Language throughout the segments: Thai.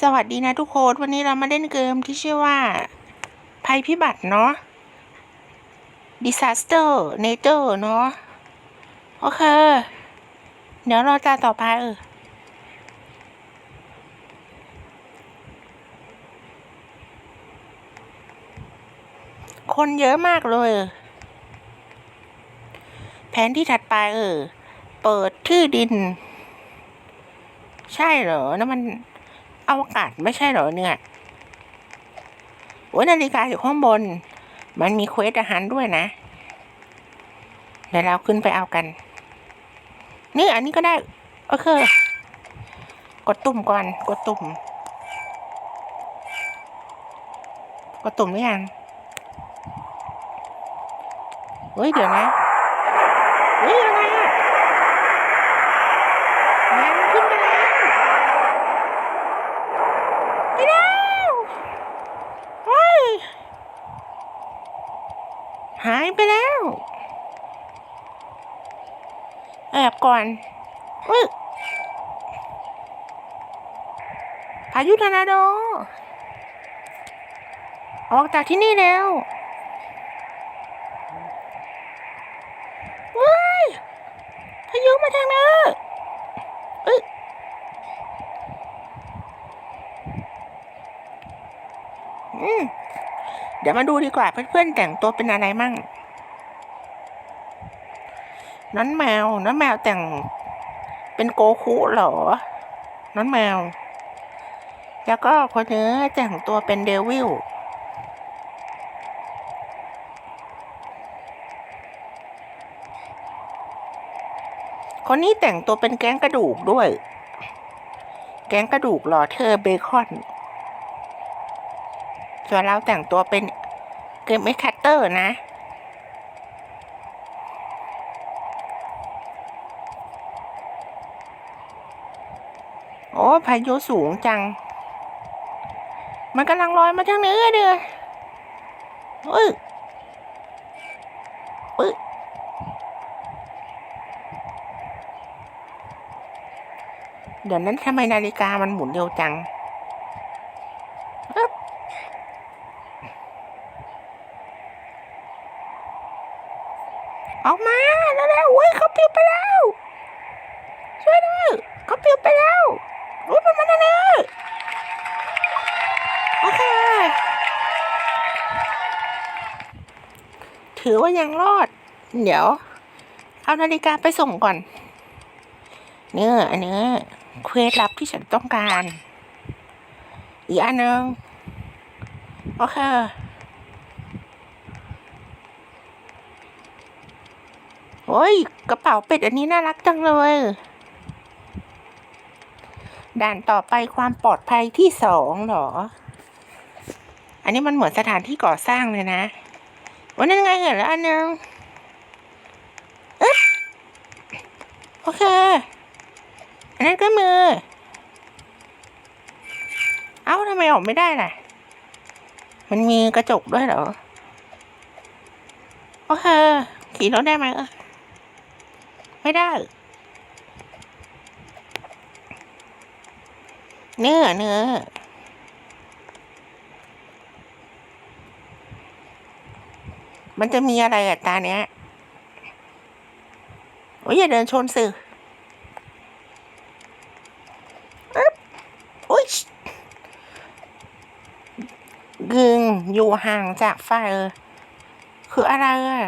สวัสดีนะทุกคนวันนี้เรามาเล่นเกมที่ชื่อว่า ภัยพิบัติเนาะ disaster nature เนาะ โอเค เดี๋ยวเราจะต่อไปเออคนเยอะมากเลย แผนที่ถัดไปเออ เปิดที่ดิน ใช่เหรอนั่นมัน อวกาศไม่ใช่เหรอเนี่ยโอ้ยนาฬิกาอยู่ข้างบน มันมีเควสอาหารด้วยนะ เดี๋ยวเราขึ้นไปเอากัน นี่อันนี้ก็ได้โอเค กดตุ่มก่อน กดตุ่ม กดตุ่มหรือยังเฮ้ยเดี๋ยวนะเฮ้ยอะไรอะงานมันขึ้นไปแล้ว ไปแล้วเฮ้ย หายไปแล้ว แอบก่อนเฮ้ยพายุทอร์นาโด ออกจากที่นี่แล้วเว้ยพายุมาทางนี้อ้ยอืม เดี๋ยวมาดูดีกว่าเพื่อนๆแต่งตัวเป็นอะไรมั่งน้อนแมวน้อนแมวแต่งเป็นโกคุเหรอ น้อนแมว แล้วก็คนนี้แต่งตัวเป็นเดวิลคนนี้แต่งตัวเป็นแก๊งกระดูกด้วย แก๊งกระดูกหล่อเธอเบคอน ส่วนเราแต่งตัวเป็นเกมไม่คัตเตอร์นะ โอ้พายุสูงจัง มันกำลังลอยมาทางนี้เด้อเอ้ยเอ้ยเดี๋ยวนั้นทำไมนาฬิกามันหมุนเร็วจัง ออกมา แล้วแล้วเว้ยเขาปิวไปแล้วช่วยด้วยเขาปิวไปแล้วรู้มันมาแน่ๆโอเคถือว่ายังรอด เดี๋ยว เอานาฬิกาไปส่งก่อน เนี่ยอันเนี้ยเควสลับที่ฉันต้องการ อีกอันหนึ่งโอเค โอ้ย กระเป๋าเป็ดอันนี้น่ารักจังเลย ด่านต่อไปความปลอดภัยที่สองเหรอ อันนี้มันเหมือนสถานที่ก่อสร้างเลยนะวันนั้นไงเห็นแล้วอันนึงอ๊ะโอเค อันนั้นก็มือ เอ้าทำไมออกไม่ได้ล่ะ มันมีกระจกด้วยเหรอ โอเค ขี่รถได้ไหมเออ ไม่ได้เนื้อเนื้อมันจะมีอะไรอะตาเนี้ย โอ้ยอย่าเดินชนสื่ออุ้ยกึงอยู่ห่างจากไฟคืออะไรอะ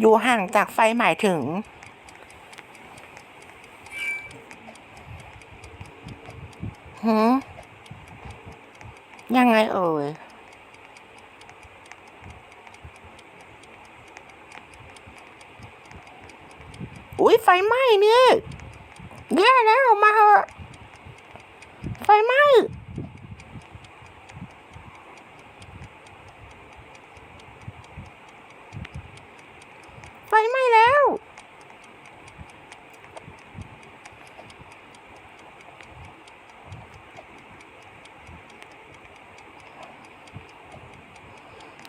อยู่ห่างจากไฟหมายถึง หืมยังไงเอ่ยอุ้ยไฟไหม้เนี่ยแย่แล้วมาเถอะไฟไหม้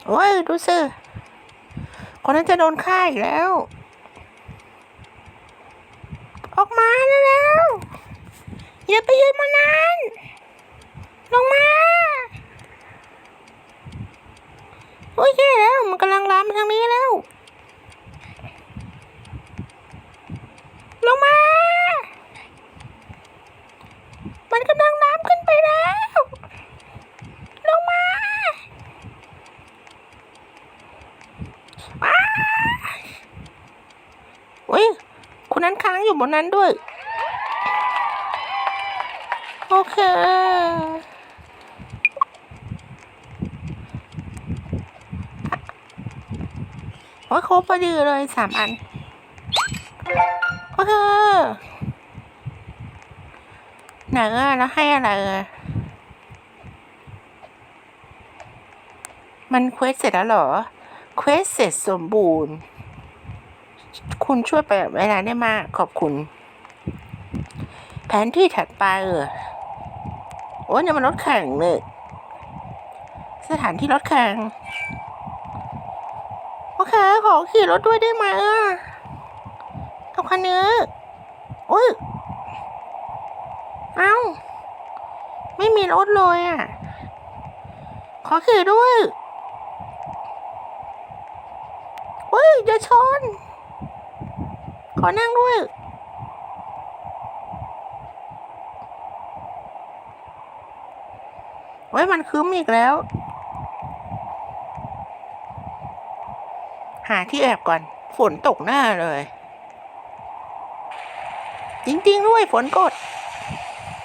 โอ้ย ดูสิคนนั้นจะโดนฆ่าอีกแล้ว ออกมาแล้วอย่าไปยืนมานาน อยู่บนนั้นด้วย โอเค โอ้ยครบพอดีเลยสามอัน โอเคไหนอะแล้วให้อะไรอะมันเควสเสร็จแล้วเหรอ เควสเสร็จสมบูรณ์ คุณช่วยไปเวลาได้มาก ขอบคุณ แผนที่ถัดไปเออโอ้ยนี่มันรถแข่งเลยสถานที่รถแข่งโอเคขอขี่รถด้วยได้ไหมอะเอาคันนี้โอ้ยเอ้า ไม่มีรถเลยอะ ขอขี่ด้วยเฮ้ยอย่าชน ขอนั่งด้วยเฮ้ยมันคืมอีกแล้ว หาที่แอบก่อน ฝนตกหน้าเลย จริง ๆ ด้วยฝนกด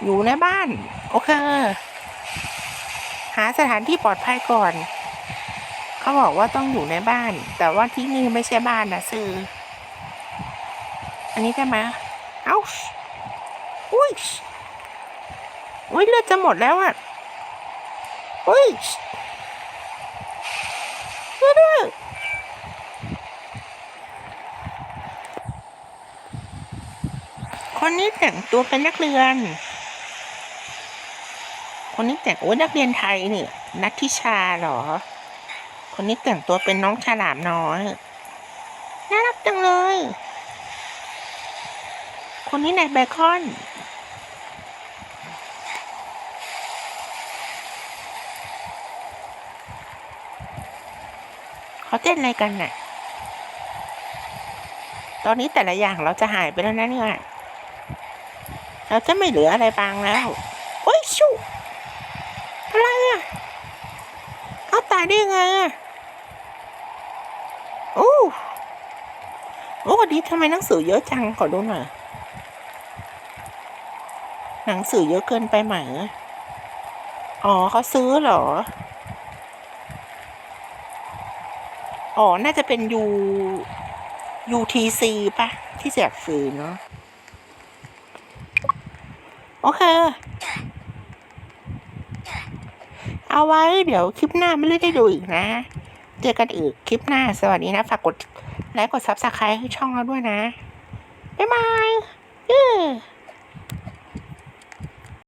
อยู่ในบ้าน โอเค หาสถานที่ปลอดภัยก่อน เขาบอกว่าต้องอยู่ในบ้าน แต่ว่าที่นี่ไม่ใช่บ้านนะซื้อ อันนี้ได้ไหมเอ้าอุ้ยอุ้ยเลือดจะหมดแล้วอะอุ้ยช่วยด้วยคนนี้แต่งตัวเป็นนักเรียน คนนี้แต่งโอ้ยนักเรียนไทยนี่นัทธิชาเหรอ คนนี้แต่งตัวเป็นน้องฉลามน้อย น่ารักจังเลย คนนี้นายเบคอน เขาเต้นอะไรกันน่ะ ตอนนี้แต่ละอย่างเราจะหายไปแล้วนะเนี่ย เราจะไม่เหลืออะไรบางแล้วโอ้ยชูอะไรอะเอาตายได้ยังไงอะโอ้โอ้วันนี้ทำไมหนังสือเยอะจัง ขอดูหน่อย หนังสือเยอะเกินไปไหม อ๋อเขาซื้อเหรอ อ๋อ น่าจะเป็น U UTC ปะที่แจกฟรีเนาะ โอเค เอาไว้เดี๋ยวคลิปหน้าไม่ได้ดูอีกนะ เจอกันอีกคลิปหน้า สวัสดีนะ ฝากกดไลค์กดซับสไครต์ให้ช่องเราด้วยนะ บ๊ายบายเออ